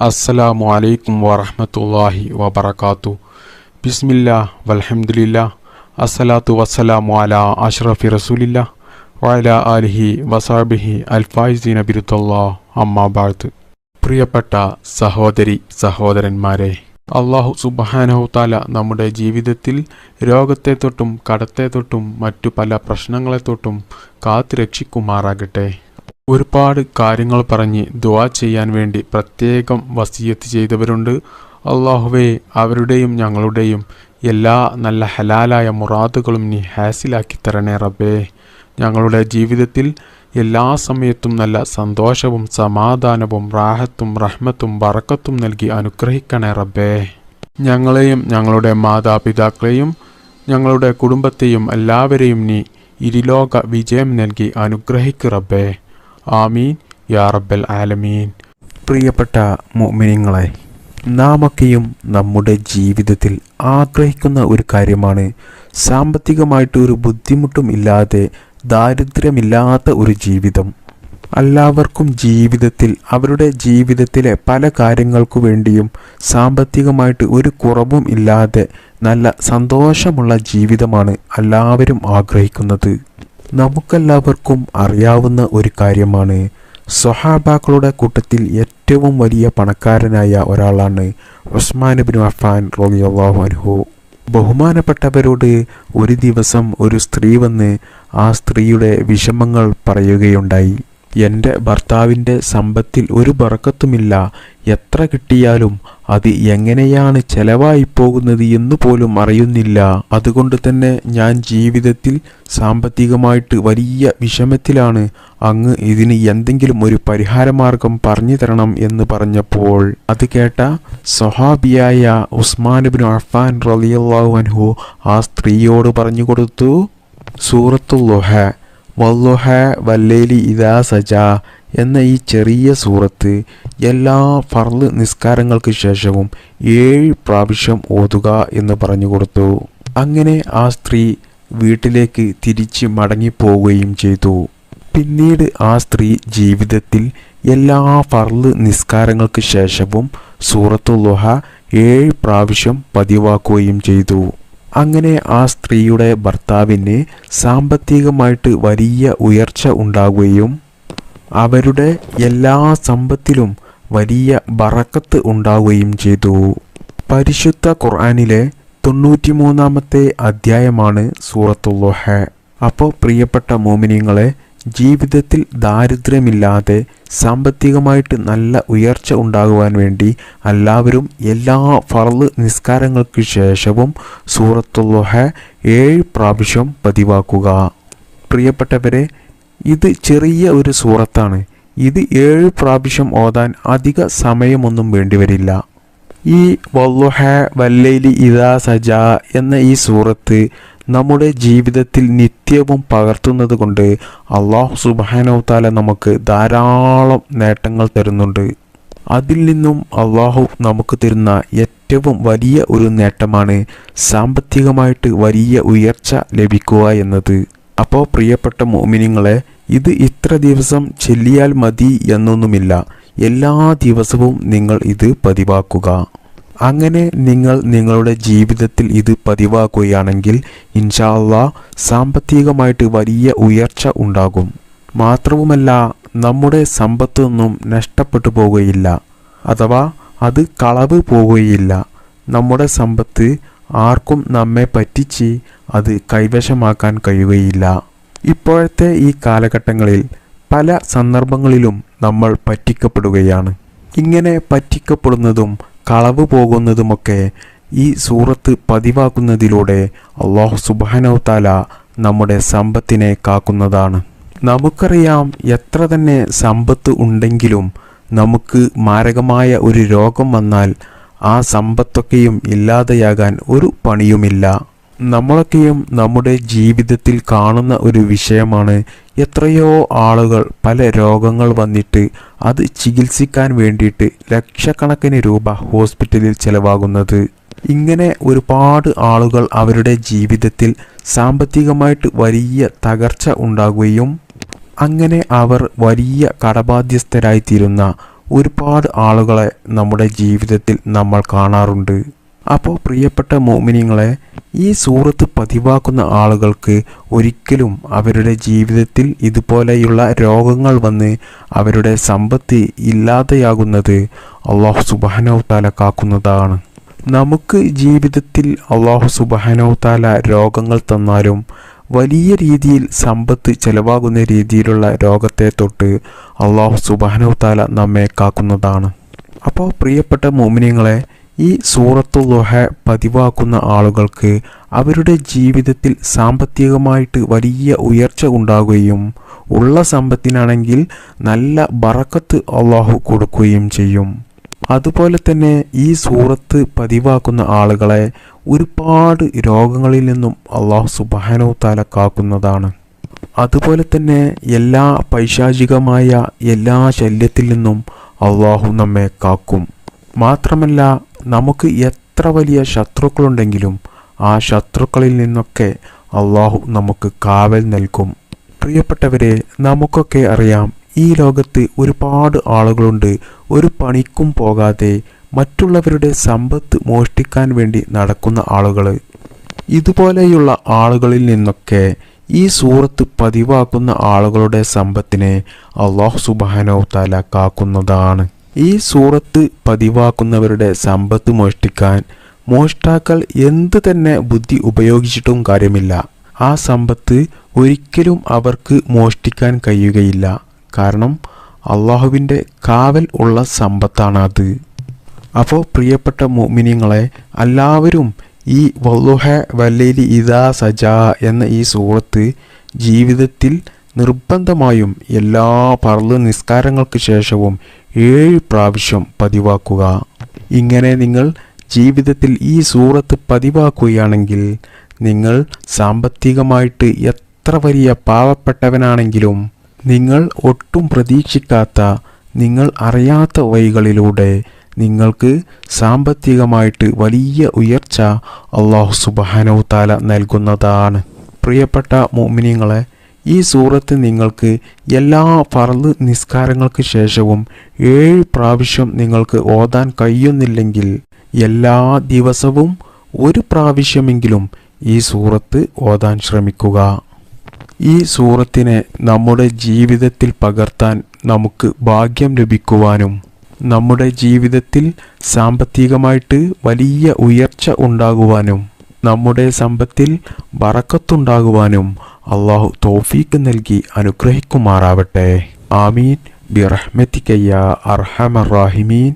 അസ്സലാമു അലൈക്കും വറഹ്മത്തുള്ളാഹി വബറകാതു ബിസ്മില്ല വലഹമുല്ല അസ്സലാത്തു വസ്സലാമു അലാ അഷ്റഫി റസൂലില്ല വഅലാ ആലിഹി വസാബിഹി അൽഫായിസീന ബിരുത്തല്ലാ അമ്മാ ബാഴ്ത്ത് പ്രിയപ്പെട്ട സഹോദരി സഹോദരന്മാരെ അള്ളാഹു സുബഹാനഹു താല നമ്മുടെ ജീവിതത്തിൽ രോഗത്തെ തൊട്ടും കടത്തെ തൊട്ടും മറ്റു പല പ്രശ്നങ്ങളെ തൊട്ടും കാത്തു രക്ഷിക്കുമാറാകട്ടെ ഒരുപാട് കാര്യങ്ങൾ പറഞ്ഞ് ദുവാ ചെയ്യാൻ വേണ്ടി പ്രത്യേകം വസീയത്ത് ചെയ്തവരുണ്ട്. അള്ളാഹുവേ അവരുടെയും ഞങ്ങളുടെയും എല്ലാ നല്ല ഹലാലായ മുറാദുകളും നീ ഹാസിലാക്കി തരണേ റബ്ബേ. ഞങ്ങളുടെ ജീവിതത്തിൽ എല്ലാ സമയത്തും നല്ല സന്തോഷവും സമാധാനവും റാഹത്തും റഹ്മത്തും വറക്കത്തും നൽകി അനുഗ്രഹിക്കണേ റബ്ബേ. ഞങ്ങളെയും ഞങ്ങളുടെ മാതാപിതാക്കളെയും ഞങ്ങളുടെ കുടുംബത്തെയും എല്ലാവരെയും നീ ഇരുലോക വിജയം നൽകി അനുഗ്രഹിക്കു റബ്ബേ. ആമീൻ. യാ റബ്ബൽ ആലമീൻ. പ്രിയപ്പെട്ട മോമിനിങ്ങളെ നാമൊക്കെയും നമ്മുടെ ജീവിതത്തിൽ ആഗ്രഹിക്കുന്ന ഒരു കാര്യമാണ്. സാമ്പത്തികമായിട്ട് ഒരു ബുദ്ധിമുട്ടും ഇല്ലാതെ ദാരിദ്ര്യമില്ലാത്ത ഒരു ജീവിതം. എല്ലാവർക്കും ജീവിതത്തിൽ അവരുടെ ജീവിതത്തിലെ പല കാര്യങ്ങൾക്കു വേണ്ടിയും സാമ്പത്തികമായിട്ട് ഒരു കുറവും ഇല്ലാതെ നല്ല സന്തോഷമുള്ള ജീവിതമാണ് എല്ലാവരും ആഗ്രഹിക്കുന്നത്. നമുക്കെല്ലാവർക്കും അറിയാവുന്ന ഒരു കാര്യമാണ്. സൊഹാബാക്കളുടെ കൂട്ടത്തിൽ ഏറ്റവും വലിയ പണക്കാരനായ ഒരാളാണ് ഉസ്മാൻ ബിൻ അഫാൻ റളിയല്ലാഹു അൻഹു. ബഹുമാനപ്പെട്ടവരോട് ഒരു ദിവസം ഒരു സ്ത്രീ വന്ന് ആ സ്ത്രീയുടെ വിഷമങ്ങൾ പറയുകയുണ്ടായി. എന്റെ ഭർത്താവിന്റെ സമ്പത്തിൽ ഒരു ബറക്കത്തുമില്ല. എത്ര കിട്ടിയാലും അത് എങ്ങനെയാണ് ചെലവായി പോകുന്നത് എന്ന് പോലും അറിയുന്നില്ല. അതുകൊണ്ട് തന്നെ ഞാൻ ജീവിതത്തിൽ സാമ്പത്തികമായിട്ട് വലിയ വിഷമത്തിലാണ്. അങ്ങ് ഇതിന് എന്തെങ്കിലും ഒരു പരിഹാരമാർഗം പറഞ്ഞു തരണം എന്ന് പറഞ്ഞപ്പോൾ അത് കേട്ട സൊഹാബിയായ ഉസ്മാൻ ബിൻ അഫാൻ റളിയല്ലാഹു അൻഹു ആ സ്ത്രീയോട് പറഞ്ഞു കൊടുത്തു സൂറത്തുല്ലുഹ വല്ലുഹ വല്ലേലി ഇദാ സജ എന്ന ഈ ചെറിയ സൂറത്ത് എല്ലാ ഫർൾ നിസ്കാരങ്ങൾക്ക് ശേഷവും ഏഴ് പ്രാവശ്യം ഓതുക എന്ന് പറഞ്ഞു കൊടുത്തു. അങ്ങനെ ആ സ്ത്രീ വീട്ടിലേക്ക് തിരിച്ച് മടങ്ങിപ്പോവുകയും ചെയ്തു. പിന്നീട് ആ സ്ത്രീ ജീവിതത്തിൽ എല്ലാ ഫർൾ നിസ്കാരങ്ങൾക്ക് ശേഷവും സൂറത്തുല്ലുഹ ഏഴ് പ്രാവശ്യം പതിവാക്കുകയും ചെയ്തു. അങ്ങനെ ആ സ്ത്രീയുടെ ഭർത്താവിന് സാമ്പത്തികമായിട്ട് വലിയ ഉയർച്ച ഉണ്ടാകുകയും അവരുടെ എല്ലാ സമ്പത്തിലും വലിയ ബറക്കത്ത് ഉണ്ടാവുകയും ചെയ്തു. പരിശുദ്ധ ഖുർആനിലെ തൊണ്ണൂറ്റിമൂന്നാമത്തെ അധ്യായമാണ് സൂറത്തുല്ലോഹ അപ്പോൾ പ്രിയപ്പെട്ട മോമിനിയങ്ങളെ ജീവിതത്തിൽ ദാരിദ്ര്യമില്ലാതെ സാമ്പത്തികമായിട്ട് നല്ല ഉയർച്ച ഉണ്ടാകുവാൻ വേണ്ടി എല്ലാവരും എല്ലാ ഫർൾ നിസ്കാരങ്ങൾക്ക് ശേഷവും സൂറത്തുല്ലോഹ ഏഴ് പ്രാവശ്യം പതിവാക്കുക. പ്രിയപ്പെട്ടവരെ ഇത് ചെറിയ ഒരു സൂറത്താണ്. ഇത് ഏഴ് പ്രാവശ്യം ഓതാൻ അധിക സമയമൊന്നും വേണ്ടിവരില്ല ഈ വല്ലുഹ വല്ലൈലി ഇദാ സജ എന്ന ഈ സൂറത്ത് നമ്മുടെ ജീവിതത്തിൽ നിത്യവും പകർത്തുന്നത് കൊണ്ട് അള്ളാഹു സുബാനോത്താല നമുക്ക് ധാരാളം നേട്ടങ്ങൾ തരുന്നുണ്ട്. അതിൽ നിന്നും അള്ളാഹു നമുക്ക് തരുന്ന ഏറ്റവും വലിയ ഒരു നേട്ടമാണ് സാമ്പത്തികമായിട്ട് വലിയ ഉയർച്ച ലഭിക്കുക എന്നത്. അപ്പോൾ പ്രിയപ്പെട്ട മോമിനിങ്ങളെ ഇത് ഇത്ര ദിവസം ചെല്ലിയാൽ മതി എന്നൊന്നുമില്ല. എല്ലാ ദിവസവും നിങ്ങൾ ഇത് പതിവാക്കുക. അങ്ങനെ നിങ്ങൾ നിങ്ങളുടെ ജീവിതത്തിൽ ഇത് പതിവാക്കുകയാണെങ്കിൽ ഇൻഷാല്ല സാമ്പത്തികമായിട്ട് വലിയ ഉയർച്ച ഉണ്ടാകും. മാത്രവുമല്ല നമ്മുടെ സമ്പത്തൊന്നും നഷ്ടപ്പെട്ടു പോകുകയില്ല അഥവാ അത് കളവ് പോവുകയില്ല. നമ്മുടെ സമ്പത്ത് ആർക്കും നമ്മെ പറ്റിച്ച് അത് കൈവശമാക്കാൻ കഴിയുകയില്ല. ഇപ്പോഴത്തെ ഈ കാലഘട്ടങ്ങളിൽ പല സന്ദർഭങ്ങളിലും നമ്മൾ പറ്റിക്കപ്പെടുകയാണ്. ഇങ്ങനെ പറ്റിക്കപ്പെടുന്നതും കളവ് പോകുന്നതുമൊക്കെ ഈ സൂറത്ത് പതിവാക്കുന്നതിലൂടെ അള്ളാഹു താല നമ്മുടെ സമ്പത്തിനെ കാക്കുന്നതാണ്. നമുക്കറിയാം എത്ര തന്നെ സമ്പത്ത് ഉണ്ടെങ്കിലും നമുക്ക് മാരകമായ ഒരു രോഗം വന്നാൽ ആ സമ്പത്തൊക്കെയും ഇല്ലാതെയാകാൻ ഒരു പണിയുമില്ല. നമ്മളൊക്കെയും നമ്മുടെ ജീവിതത്തിൽ കാണുന്ന ഒരു വിഷയമാണ്. എത്രയോ ആളുകൾ പല രോഗങ്ങൾ വന്നിട്ട് അത് ചികിത്സിക്കാൻ വേണ്ടിയിട്ട് ലക്ഷക്കണക്കിന് രൂപ ഹോസ്പിറ്റലിൽ ചിലവാകുന്നത്. ഇങ്ങനെ ഒരുപാട് ആളുകൾ അവരുടെ ജീവിതത്തിൽ സാമ്പത്തികമായിട്ട് വലിയ തകർച്ച ഉണ്ടാകുകയും അങ്ങനെ അവർ വലിയ കടബാധ്യസ്ഥരായിത്തീരുന്ന ഒരുപാട് ആളുകളെ നമ്മുടെ ജീവിതത്തിൽ നമ്മൾ കാണാറുണ്ട്. അപ്പോൾ പ്രിയപ്പെട്ട മോമിനിങ്ങളെ ഈ സൂറത്ത് പതിവാക്കുന്ന ആളുകൾക്ക് ഒരിക്കലും അവരുടെ ജീവിതത്തിൽ ഇതുപോലെയുള്ള രോഗങ്ങൾ വന്ന് അവരുടെ സമ്പത്ത് ഇല്ലാതെയാകുന്നത് അള്ളാഹു സുബാനവത്താല കാക്കുന്നതാണ്. നമുക്ക് ജീവിതത്തിൽ അള്ളാഹു സുബാനവത്താല രോഗങ്ങൾ തന്നാലും വലിയ രീതിയിൽ സമ്പത്ത് ചെലവാകുന്ന രീതിയിലുള്ള രോഗത്തെ തൊട്ട് അള്ളാഹു സുബാനവത്താല നമ്മെ കാക്കുന്നതാണ്. അപ്പോൾ പ്രിയപ്പെട്ട മോമിനിയങ്ങളെ ഈ സൂറത്തു സൂറത്തുല്ലോഹ പതിവാക്കുന്ന ആളുകൾക്ക് അവരുടെ ജീവിതത്തിൽ സാമ്പത്തികമായിട്ട് വലിയ ഉയർച്ച ഉണ്ടാകുകയും ഉള്ള സമ്പത്തിനാണെങ്കിൽ നല്ല ബറക്കത്ത് അള്ളാഹു കൊടുക്കുകയും ചെയ്യും. അതുപോലെ തന്നെ ഈ സൂറത്ത് പതിവാക്കുന്ന ആളുകളെ ഒരുപാട് രോഗങ്ങളിൽ നിന്നും അള്ളാഹു സുബാനോ താല കാക്കുന്നതാണ്. അതുപോലെ തന്നെ എല്ലാ പൈശാചികമായ എല്ലാ ശല്യത്തിൽ നിന്നും അള്ളാഹു നമ്മെ കാക്കും. മാത്രമല്ല നമുക്ക് എത്ര വലിയ ശത്രുക്കളുണ്ടെങ്കിലും ആ ശത്രുക്കളിൽ നിന്നൊക്കെ അള്ളാഹു നമുക്ക് കാവൽ നൽകും. പ്രിയപ്പെട്ടവരെ നമുക്കൊക്കെ അറിയാം ഈ ലോകത്ത് ഒരുപാട് ആളുകളുണ്ട്. ഒരു പണിക്കും പോകാതെ മറ്റുള്ളവരുടെ സമ്പത്ത് മോഷ്ടിക്കാൻ വേണ്ടി നടക്കുന്ന ആളുകൾ ഇതുപോലെയുള്ള ആളുകളിൽ നിന്നൊക്കെ ഈ സൂറത്ത് പതിവാക്കുന്ന ആളുകളുടെ സമ്പത്തിനെ അള്ളാഹു സുബാനോ താല കാക്കുന്നതാണ്. ഈ സൂറത്ത് പതിവാക്കുന്നവരുടെ സമ്പത്ത് മോഷ്ടിക്കാൻ മോഷ്ടാക്കൾ എന്ത് തന്നെ ബുദ്ധി ഉപയോഗിച്ചിട്ടും കാര്യമില്ല. ആ സമ്പത്ത് ഒരിക്കലും അവർക്ക് മോഷ്ടിക്കാൻ കഴിയുകയില്ല. കാരണം അള്ളാഹുവിന്റെ കാവൽ ഉള്ള സമ്പത്താണത്. അപ്പോൾ പ്രിയപ്പെട്ട മോമിനിയങ്ങളെ എല്ലാവരും ഈ വല്ലുഹ വല്ലേലി ഇദാ സജാ എന്ന ഈ സൂറത്ത് ജീവിതത്തിൽ നിർബന്ധമായും എല്ലാ പറൽ നിസ്കാരങ്ങൾക്ക് ശേഷവും ഏഴ് പ്രാവശ്യം പതിവാക്കുക. ഇങ്ങനെ നിങ്ങൾ ജീവിതത്തിൽ ഈ സൂറത്ത് പതിവാക്കുകയാണെങ്കിൽ നിങ്ങൾ സാമ്പത്തികമായിട്ട് എത്ര വലിയ പാവപ്പെട്ടവനാണെങ്കിലും നിങ്ങൾ ഒട്ടും പ്രതീക്ഷിക്കാത്ത നിങ്ങൾ അറിയാത്ത വഴികളിലൂടെ നിങ്ങൾക്ക് സാമ്പത്തികമായിട്ട് വലിയ ഉയർച്ച അള്ളാഹു സുബാനോ താല നൽകുന്നതാണ്. പ്രിയപ്പെട്ട മോമിനിയങ്ങളെ ഈ സൂറത്ത് നിങ്ങൾക്ക് എല്ലാ ഫർൾ നിസ്കാരങ്ങൾക്ക് ശേഷവും ഏഴ് പ്രാവശ്യം നിങ്ങൾക്ക് ഓതാൻ കഴിയുന്നില്ലെങ്കിൽ എല്ലാ ദിവസവും ഒരു പ്രാവശ്യമെങ്കിലും ഈ സൂറത്ത് ഓതാൻ ശ്രമിക്കുക. ഈ സൂറത്തിനെ നമ്മുടെ ജീവിതത്തിൽ പകർത്താൻ നമുക്ക് ഭാഗ്യം ലഭിക്കുവാനും നമ്മുടെ ജീവിതത്തിൽ സാമ്പത്തികമായിട്ട് വലിയ ഉയർച്ച ഉണ്ടാകുവാനും നമ്മുടെ സമ്പത്തിൽ വറക്കത്തുണ്ടാകുവാനും അള്ളാഹു തോഫീക്ക് നൽകി അനുഗ്രഹിക്കുമാറാവട്ടെ. ആമീൻ. ബിറഹ്മത്തിക്കയ്യ അർഹമറാഹിമീൻ